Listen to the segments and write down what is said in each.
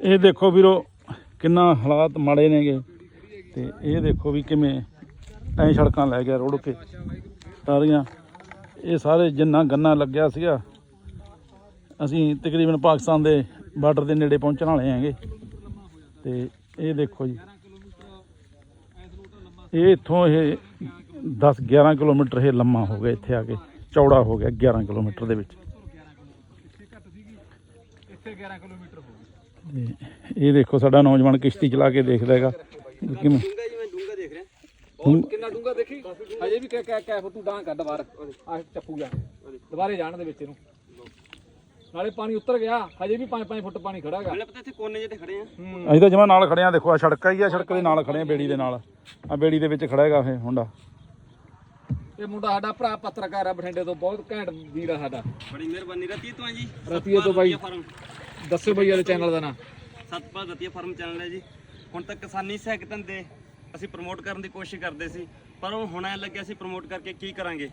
ਇਹ ਦੇਖੋ ਵੀਰੋ, ਕਿੰਨਾ ਹਾਲਾਤ ਮਾੜੇ ਨੇਗੇ। ਤੇ ਇਹ ਦੇਖੋ ਵੀ ਕਿਵੇਂ ਐਂ ਸੜਕਾਂ ਲੈ ਗਿਆ ਰੋੜ ਕੇ। ਸਾਰੀਆਂ, ਇਹ ਸਾਰੇ ਜਿੰਨਾ ਗੰਨਾ ਲੱਗਿਆ ਸੀਗਾ, ਅਸੀਂ ਤਕਰੀਬਨ ਪਾਕਿਸਤਾਨ ਦੇ ਬਾਰਡਰ ਦੇ ਨੇੜੇ ਪਹੁੰਚਣ ਵਾਲੇ ਹੈਗੇ। ਤੇ ਇਹ ਦੇਖੋ ਜੀ, ਇਹ ਇੱਥੋਂ ਇਹ 10 11 ਕਿਲੋਮੀਟਰ ਇਹ ਲੰਮਾ ਹੋ ਗਿਆ ਇੱਥੇ ਆ ਕੇ, ਚੌੜਾ ਹੋ ਗਿਆ 11 ਕਿਲੋਮੀਟਰ ਦੇ ਵਿੱਚ। ਇੱਥੇ 11 ਕਿਲੋਮੀਟਰ ਹੋ ਤੇ ਇਹ ਦੇਖੋ ਸਾਡਾ ਨੌਜਵਾਨ ਕਿਸ਼ਤੀ ਚਲਾ ਕੇ ਦੇਖਦਾ ਹੈਗਾ। ਕਿਵੇਂ? ਡੂੰਗਾ ਜੀ ਮੈਂ ਡੂੰਗਾ ਦੇਖ ਰਿਹਾ। ਉਹ ਕਿੰਨਾ ਡੂੰਗਾ ਦੇਖੀ? ਹਜੇ ਵੀ ਕਹਿ ਕਹਿ ਕਹਿ ਤੂੰ ਡਾਂ ਕੱਢ ਬਾਹਰ। ਆ ਚੱਪੂ ਜਾ। ਦੁਬਾਰੇ ਜਾਣ ਦੇ ਵਿੱਚ ਇਹਨੂੰ। ਨਾਲੇ ਪਾਣੀ ਉੱਤਰ ਗਿਆ। ਹਜੇ ਵੀ 5-5 ਫੁੱਟ ਪਾਣੀ ਖੜਾ ਹੈਗਾ। ਮੈਨੂੰ ਪਤਾ ਇੱਥੇ ਕੋਨੇ ਜਿਹੇ ਤੇ ਖੜੇ ਆ। ਅਸੀਂ ਤਾਂ ਜਮਾ ਨਾਲ ਖੜੇ ਆ ਦੇਖੋ ਆ ਸੜਕ ਹੀ ਆ ਸੜਕ ਦੇ ਨਾਲ ਖੜੇ ਆ ਬੇੜੀ ਦੇ ਨਾਲ। ਆ ਬੇੜੀ ਦੇ ਵਿੱਚ ਖੜਾ ਹੈਗਾ ਇਹ ਮੁੰਡਾ। ਇਹ ਮੁੰਡਾ ਸਾਡਾ ਭਰਾ ਪੱਤਰਕਾਰ ਆ ਬਠਿੰਡੇ ਤੋਂ ਬਹੁਤ ਘੈਂਟ ਵੀਰ ਆ ਸਾਡਾ। ਬੜੀ ਮਿਹਰਬਾਨੀ। ਰਤੀ ਤੋਂ ਆ ਜੀ। ਰਤੀਏ ਤੋਂ ਬਾਈ। ਦੱਸਿਓ ਬਈ ਵਾਲੇ ਚੈਨਲ ਦਾ ਨਾਂ। ਸਤਪਾਲ ਰਤੀਆ ਫਾਰਮ ਚੈਨਲ ਹੈ ਜੀ। ਹੁਣ ਤੱਕ ਕਿਸਾਨੀ ਸਹਾਇਕ ਧੰਦੇ ਅਸੀਂ ਪ੍ਰਮੋਟ ਕਰਨ ਦੀ ਕੋਸ਼ਿਸ਼ ਕਰਦੇ ਸੀ, ਪਰ ਉਹ ਹੁਣ ਐ ਲੱਗਿਆ ਸੀ ਪ੍ਰਮੋਟ ਕਰਕੇ ਕੀ ਕਰਾਂਗੇ।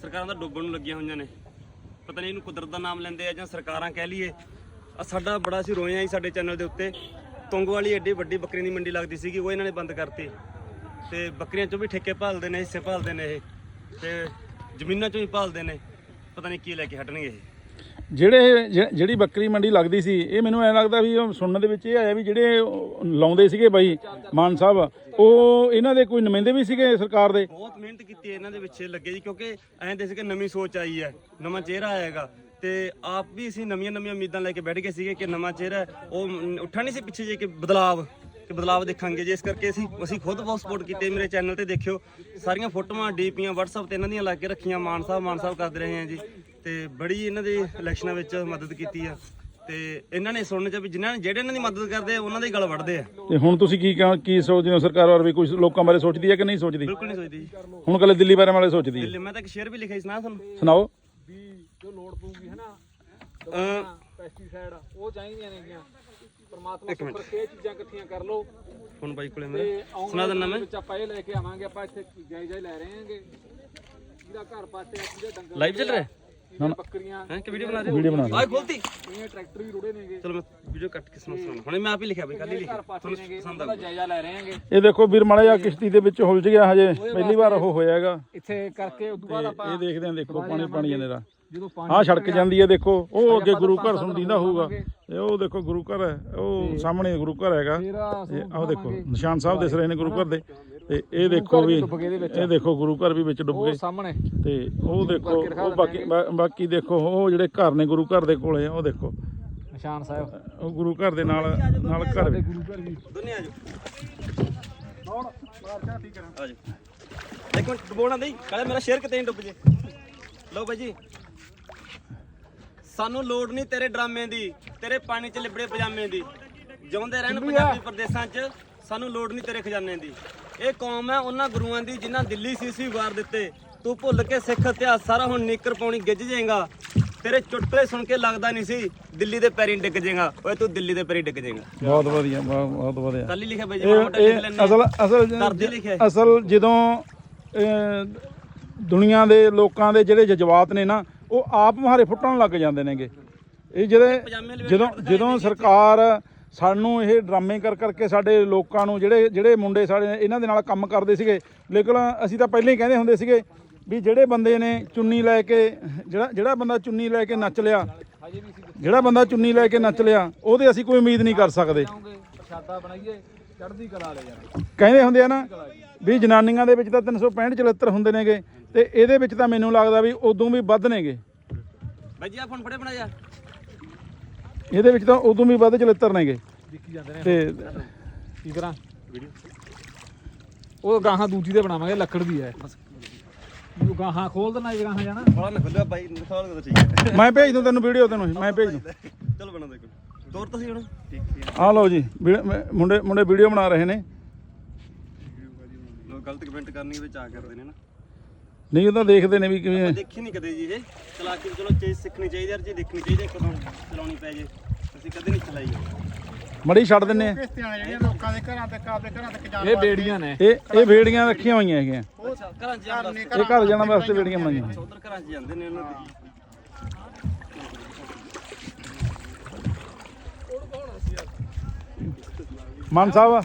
ਸਰਕਾਰਾਂ ਦਾ ਡੁੱਬਣ ਨੂੰ ਲੱਗੀਆਂ ਹੋਈਆਂ ਨੇ। ਪਤਾ ਨਹੀਂ ਇਹਨੂੰ ਕੁਦਰਤ ਦਾ ਨਾਮ ਲੈਂਦੇ ਆ ਜਾਂ ਸਰਕਾਰਾਂ ਕਹਿ ਲਈਏ। ਆ ਸਾਡਾ ਬੜਾ ਸੀ ਰੋਏ ਆ ਸਾਡੇ ਚੈਨਲ ਦੇ ਉੱਤੇ। ਤੁੰਗ ਵਾਲੀ ਐਡੀ ਵੱਡੀ ਬੱਕਰੀ ਦੀ ਮੰਡੀ ਲੱਗਦੀ ਸੀਗੀ, ਉਹ ਇਹਨਾਂ ਨੇ ਬੰਦ ਕਰਤੀ। ਤੇ ਬੱਕਰੀਆਂ ਚੋਂ ਵੀ ਠੇਕੇ ਭਾਲਦੇ ਨੇ, ਹਿੱਸੇ ਭਾਲਦੇ ਨੇ ਇਹ। ਤੇ ਜ਼ਮੀਨਾਂ ਚੋਂ ਵੀ ਭਾਲਦੇ ਨੇ। ਪਤਾ ਨਹੀਂ ਕੀ ਲੈ ਕੇ ਹਟਣਗੇ ਇਹ। ਜਿਹੜੇ ਜਿਹੜੀ ਬੱਕਰੀ ਮੰਡੀ ਲੱਗਦੀ ਸੀ, ਇਹ ਮੈਨੂੰ ਐ ਲੱਗਦਾ ਵੀ ਸੁਣਨ ਦੇ ਵਿੱਚ ਇਹ ਆਇਆ ਵੀ ਜਿਹੜੇ ਲਾਉਂਦੇ ਸੀਗੇ ਬਾਈ, ਮਾਨ ਸਾਹਿਬ, ਉਹ ਇਹਨਾਂ ਦੇ ਕੋਈ ਨੁਮਾਇੰਦੇ ਵੀ ਸੀਗੇ ਸਰਕਾਰ ਦੇ? ਬਹੁਤ ਮਿਹਨਤ ਕੀਤੀ ਇਹਨਾਂ ਦੇ ਪਿੱਛੇ ਲੱਗੇ ਜੀ, ਕਿਉਂਕਿ ਐਂ ਦੇ ਸੀ ਨਵੀਂ ਸੋਚ ਆਈ ਹੈ, ਨਵਾਂ ਚਿਹਰਾ ਆਏਗਾ। ਤੇ ਆਪ ਵੀ ਅਸੀਂ ਨਵੀਆਂ ਨਵੀਆਂ ਉਮੀਦਾਂ ਲੈ ਕੇ ਬੈਠ ਗਏ ਸੀਗੇ ਕਿ ਨਵਾਂ ਚਿਹਰਾ, ਉਹ ਉੱਠਾ ਨਹੀਂ ਸੀ ਪਿੱਛੇ ਜੇ ਕਿ ਬਦਲਾਵ ਕਿ ਬਦਲਾਵ ਦੇਖਾਂਗੇ ਜੇ ਇਸ ਕਰਕੇ ਅਸੀਂ ਅਸੀਂ ਖੁਦ ਬਹੁਤ ਸਪੋਰਟ ਕੀਤੇ ਮੇਰੇ ਚੈਨਲ ਤੇ ਦੇਖਿਓ। ਸਾਰੀਆਂ ਫੋਟੋਆਂ, ਡੀਪੀਆਂ, WhatsApp ਤੇ ਇਹਨਾਂ ਦੀਆਂ ਲਾ ਕੇ ਰੱਖੀਆਂ, ਮਾਨ ਸਾਹਿਬ ਮਾਨ ਸਾਹਿਬ ਕਰਦੇ ਰਹੇ ਆ ਜੀ। ਤੇ ਬੜੀ ਇਹਨਾਂ ਦੇ ਇਲੈਕਸ਼ਨਾਂ ਵਿੱਚ ਮਦਦ ਕੀਤੀ ਆ। ਤੇ ਇਹਨਾਂ ਨੇ ਸੁਣਨ ਚ ਵੀ ਜਿਨ੍ਹਾਂ ਨੇ ਜਿਹੜੇ ਇਹਨਾਂ ਦੀ ਮਦਦ ਕਰਦੇ ਆ ਉਹਨਾਂ ਦੇ ਗਲ ਵੜਦੇ ਆ। ਤੇ ਹੁਣ ਤੁਸੀਂ ਕੀ ਕਹਾਂ- ਕੀ ਸੋਚਦੇ ਹੋ? ਸਰਕਾਰ ਬਾਰੇ ਵੀ ਕੁਝ ਲੋਕਾਂ ਬਾਰੇ ਸੋਚਦੀ ਹੈ ਕਿ ਨਹੀਂ ਸੋਚਦੀ? ਬਿਲਕੁਲ ਨਹੀਂ ਸੋਚਦੀ। ਜੀ ਹੁਣ ਕੱਲੇ ਦਿੱਲੀ ਬਾਰੇ ਵਾਲੇ ਸੋਚਦੀ ਹੈ। ਦਿੱਲੀ ਮੈਂ ਤਾਂ ਇੱਕ ਸ਼ੇਅਰ ਵੀ ਲਿਖਿਆ ਸੀ ਸੁਣਾ ਤੁਹਾਨੂੰ ਸੁਣਾਓ। ਵੀ ਜੋ ਲੋੜ ਪਊਗੀ ਹੈ ਨਾ ਅਹ ਪੈਸਟੀਸਾਈਡ ਉਹ ਚਾਹੀਦੀਆਂ ਨੇਗੀਆਂ ਪਰਮਾਤਮਾ ਕਰਕੇ ਇਹ ਚੀਜ਼ਾਂ ਇਕੱਠੀਆਂ ਕਰ ਲਓ। ਹੁਣ ਬਾਈ ਕੋਲੇ ਤੇ ਮੇਰਾ ਆਉਣ ਸੁਣਾ ਦਿੰਦਾ ਮੈਂ। ਵਿੱਚ ਆਪਾਂ ਇਹ ਲੈ ਕੇ ਆਵਾਂਗੇ ਆਪਾਂ ਇੱਥੇ ਜਾਇਜ਼ਾ ਹੀ ਲੈ ਰਹੇ ਹਾਂਗੇ। ਜਿਹਦਾ ਘਰ ਪਾਸੇ ਆ ਜਿਹਦੇ ਡੰਗਰ ਲਾਈਵ ਚੱਲ ਰਿਹਾ ਜਿਹਦੀਆਂ ਬੱਕਰੀਆਂ ਹੈ ਕਿ ਵੀਡੀਓ ਬਣਾ ਰਹੇ ਵੀਡੀਓ ਬਣਾ ਆਹ ਖੋਲਤੀ। ਇਹ ਟਰੈਕਟਰ ਵੀ ਰੁੜੇ ਨੇਗੇ। ਚਲੋ ਮੈਂ ਵੀਡੀਓ ਕੱਟ ਕੇ ਸੁਣਾ ਸੁਣਾ ਹੁਣੇ ਮੈਂ ਆਪ ਹੀ ਲਿਖਿਆ ਬਈ ਕੱਲ ਹੀ ਲਿਖਿਆ। ਘਰ ਪਾਸੇ ਤੁਹਾਨੂੰ ਨੇਗੇ ਪਸੰਦ ਉਹਦਾ ਆਊ ਜਾਇਜ਼ਾ ਲੈ ਰਹੇ ਹਾਂਗੇ। ਇਹ ਦੇਖੋ ਵੀਰ ਮਾੜਾ ਜਿਹਾ ਕਿਸ਼ਤੀ ਦੇ ਵਿੱਚ ਹੁਲਝ ਗਿਆ ਹਜੇ। ਪਹਿਲੀ ਵਾਰ ਉਹ ਹੋਇਆ ਹੈਗਾ ਇੱਥੇ ਕਰਕੇ ਉਸ ਤੋਂ ਬਾਅਦ ਆਪਾਂ ਇਹ ਦੇਖਦੇ ਆਂ ਦੇਖੋ ਪਾਣੀ ਪਾਣੀ ਜਾਂਦੇ ਦਾ ਜਦੋਂ ਪਾਣੀ ਆਹ ਸੜਕ ਜਾਂਦੀ ਹੈ ਦੇਖੋ। ਉਹ ਅੱਗੇ ਗੁਰੂ ਘਰ ਸੁਣ ਦਿੰਦਾ ਹੋਊਗਾ। ਤੇ ਉਹ ਦੇਖੋ ਗੁਰੂ ਘਰ ਹੈ। ਉਹ ਸਾਹਮਣੇ ਗੁਰੂ ਘਰ ਹੈਗਾ। ਤੇ ਆਹ ਦੇਖੋ ਨਿਸ਼ਾਨ ਸਾਹਿਬ ਦਿਸ ਰਹੇ ਨੇ ਗੁਰੂ ਘਰ ਦੇ। ਤੇ ਇਹ ਦੇਖੋ ਵੀ ਇਹ ਦੇਖੋ ਗੁਰੂ ਘਰ ਵੀ ਵਿੱਚ ਡੁੱਬ ਉਹ ਗਏ। ਸਾਹਮਣੇ। ਤੇ ਉਹ ਦੇਖੋ ਉਹ ਬਾਕੀ ਬਾ- ਬਾਕੀ ਦੇਖੋ ਉਹ ਜਿਹੜੇ ਘਰ ਨੇ ਗੁਰੂ ਘਰ ਦੇ ਕੋਲੇ ਉਹ ਦੇਖੋ। ਨਿਸ਼ਾਨ ਸਾਹਿਬ। ਉਹ ਗੁਰੂ ਘਰ ਦੇ ਨਾਲ ਨਾਲ ਘਰ ਵੀ। ਗੁਰੂ ਘਰ ਵੀ ਦੁਨੀਆ ਆ ਜਾਓ ਆ ਜਾਓ। ਇੱਕ ਮਿੰਟ ਡੁਬੋਣਾ ਨਹੀਂ ਕਾਲੇ ਮੇਰਾ ਸ਼ੇਅਰ ਕਿਤੇ ਨਹੀਂ ਡੁੱਬ ਜੇ। ਲਓ ਬਾਈ ਜੀ। ਸਾਨੂੰ ਲੋੜ ਨਹੀਂ ਤੇਰੇ ਡਰਾਮੇ ਦੀ ਤੇਰੇ ਪਾਣੀ 'ਚ ਲਿਬੜੇ ਪਜਾਮੇ ਦੀ। ਜਿਉਂਦੇ ਰਹਿਣ ਪੰਜਾਬੀ ਪ੍ਰਦੇਸ਼ਾਂ 'ਚ ਸਾਨੂੰ ਲੋੜ ਨਹੀਂ ਤੇਰੇ ਖਜ਼ਾਨੇ ਦੀ। ਇਹ ਕੌਮ ਹੈ ਉਹਨਾਂ ਗੁਰੂਆਂ ਦੀ ਜਿਨ੍ਹਾਂ ਦਿੱਲੀ ਸੀਸੀ ਵਾਰ ਦਿੱਤੇ। ਤੂੰ ਭੁੱਲ ਕੇ ਸਿੱਖ ਇਤਿਹਾਸ ਸਾਰਾ ਹੁਣ ਨੀਕਰ ਪਾਉਣੀ ਗਿੱਜ ਜਾਏਗਾ। ਤੇਰੇ ਚੁਟਕਲੇ ਸੁਣ ਕੇ ਲੱਗਦਾ ਨਹੀਂ ਸੀ ਦਿੱਲੀ ਦੇ ਪੈਰੀਂ ਡਿੱਗ ਜਾਏਗਾ। ਓਏ ਤੂੰ ਦਿੱਲੀ ਦੇ ਪੈਰੀਂ ਡਿੱਗ ਜਾਏਗਾ। ਬਹੁਤ ਵਧੀਆ ਬਹੁਤ ਵਧੀਆ। ਕੱਲ ਹੀ ਲਿਖਿਆ ਬਾਈ ਜੀ ਮੋਟਾ ਲਿਖ ਲੈਣੇ ਅਸਲ ਅਸਲ। ਅਸਲ ਜਦੋਂ ਦੁਨੀਆ ਦੇ ਲੋਕਾਂ ਦੇ ਜਿਹੜੇ ਜਜ਼ਬਾਤ ਨੇ ਨਾ ਉਹ ਆਪ ਮਾਰੇ ਫੁੱਟਣ ਲੱਗ ਜਾਂਦੇ ਨੇਗੇ। ਇਹ ਜਿਹੜੇ ਜਦੋਂ ਜਦੋਂ ਸਰਕਾਰ ਸਾਨੂੰ ਇਹ ਡਰਾਮੇ ਕਰ ਕਰਕੇ ਸਾਡੇ ਲੋਕਾਂ ਨੂੰ ਜਿਹੜੇ ਜਿਹੜੇ ਮੁੰਡੇ ਸਾਡੇ ਇਹਨਾਂ ਦੇ ਨਾਲ ਕੰਮ ਕਰਦੇ ਸੀਗੇ ਲੇਕਿਨ ਅਸੀਂ ਤਾਂ ਪਹਿਲਾਂ ਹੀ ਕਹਿੰਦੇ ਹੁੰਦੇ ਸੀਗੇ ਵੀ ਜਿਹੜੇ ਬੰਦੇ ਨੇ ਚੁੰਨੀ ਲੈ ਕੇ ਜਿਹੜਾ ਜਿਹੜਾ ਬੰਦਾ ਚੁੰਨੀ ਲੈ ਕੇ ਨੱਚ ਲਿਆ ਜਿਹੜਾ ਬੰਦਾ ਚੁੰਨੀ ਲੈ ਕੇ ਨੱਚ ਲਿਆ ਉਹਦੇ ਅਸੀਂ ਕੋਈ ਉਮੀਦ ਨਹੀਂ ਕਰ ਸਕਦੇ। ਜਾਓਗੇ ਪ੍ਰਸ਼ਾਦਾ ਬਣਾਈਏ ਚੜ੍ਹਦੀ ਕਲਾ ਲੈ ਜਾਂਦੇ ਕਹਿੰਦੇ ਹੁੰਦੇ ਆ ਨਾ ਵੀ ਜਨਾਨੀਆਂ ਦੇ ਵਿੱਚ ਤਾਂ 365 74 ਹੁੰਦੇ ਨੇਗੇ ਤੇ ਇਹਦੇ ਵਿੱਚ ਤਾਂ ਮੈਨੂੰ ਲੱਗਦਾ ਵੀ ਉਦੋਂ ਵੀ ਵੱਧ ਨੇਗੇ। ਬਾਈ ਜੀ ਆ ਫੋਨ ਫੜੇ ਬਣਾ ਜਾ ਇਹਦੇ ਵਿੱਚ ਤਾਂ ਉਦੋਂ ਵੀ ਵੱਧ 74 ਨੇਗੇ। ਦੇਖੀ ਜਾਂਦੇ ਨੇ ਤੇ ਕੀ ਕਰਾਂ? ਉਹ ਗਾਹਾਂ ਦੂਜੀ ਦੇ ਬਣਾਵਾਂਗੇ ਲੱਕੜ ਦੀ ਹੈ। ਉਹ ਗਾਹਾਂ ਖੋਲ ਦੇਣਾ ਇਹ ਗਾਹਾਂ ਜਾਣਾ। ਬੜਾ ਨਾ ਖੁੱਲਿਆ ਬਾਈ ਨਿਕਾਲ ਕੇ ਠੀਕ ਹੈ। ਮੈਂ ਭੇਜ ਦੂੰ ਤੈਨੂੰ ਵੀਡੀਓ ਤੈਨੂੰ ਮੈਂ ਭੇਜ ਦੂੰ। ਚਲੋ ਬਣਾ ਦੇ ਕੋਈ। ਤੋਰ ਤੁਸੀਂ ਹੁਣ। ਠੀਕ ਆਹ ਲਓ ਜੀ ਮੁੰਡੇ ਮੁੰਡੇ ਵੀਡੀਓ ਬਣਾ ਰਹੇ ਨੇ। ਲੋਕ ਗਲਤ ਕਮੈਂਟ ਕਰਨੀ ਵਿੱਚ ਆ ਕਰਦੇ ਨੇ ਨਾ। ਨਹੀਂ ਉਹ ਤਾਂ ਦੇਖਦੇ ਨੇ ਵੀ ਕਿਵੇਂ ਮੈਂ ਦੇਖੀ ਨਹੀਂ ਕਦੇ ਜੀ ਇਹ। ਚਲਾ ਕੇ ਚਲੋ ਚੀਜ਼ ਸਿੱਖਣੀ ਚਾਹੀਦੀ ਯਾਰ ਜੀ ਦੇਖਣੀ ਚਾਹੀਦੀ ਹੈ, ਕਦੋਂ ਚਲਾਉਣੀ ਪੈ ਜੇ। ਅਸੀਂ ਕਦੇ ਨਹੀਂ ਚਲਾਈ ਮੜੀ ਛੱਡ ਦਿੰਨੇ ਆ। ਕਿਸ਼ਤੀਆਂ ਜਿਹੜੀਆਂ ਲੋਕਾਂ ਦੇ ਘਰਾਂ ਤੱਕ ਆਪਦੇ ਘਰਾਂ ਤੱਕ ਜਾਣ ਇਹ ਬੇੜੀਆਂ ਨੇ। ਇਹ ਇਹ ਵੇੜੀਆਂ ਰੱਖੀਆਂ ਹੋਈਆਂ ਹੈਗੀਆਂ। ਅੱਛਾ ਘਰਾਂ 'ਚ ਜਾਣ ਵਾਸਤੇ। ਇਹ ਘਰ ਜਾਣ ਵਾਸਤੇ ਵੇੜੀਆਂ ਬਣਾਈਆਂ। ਉਧਰ ਘਰਾਂ 'ਚ ਜਾਂਦੇ ਨੇ ਉਹਨਾਂ ਦੇ। ਮਾਨ ਸਾਹਿਬ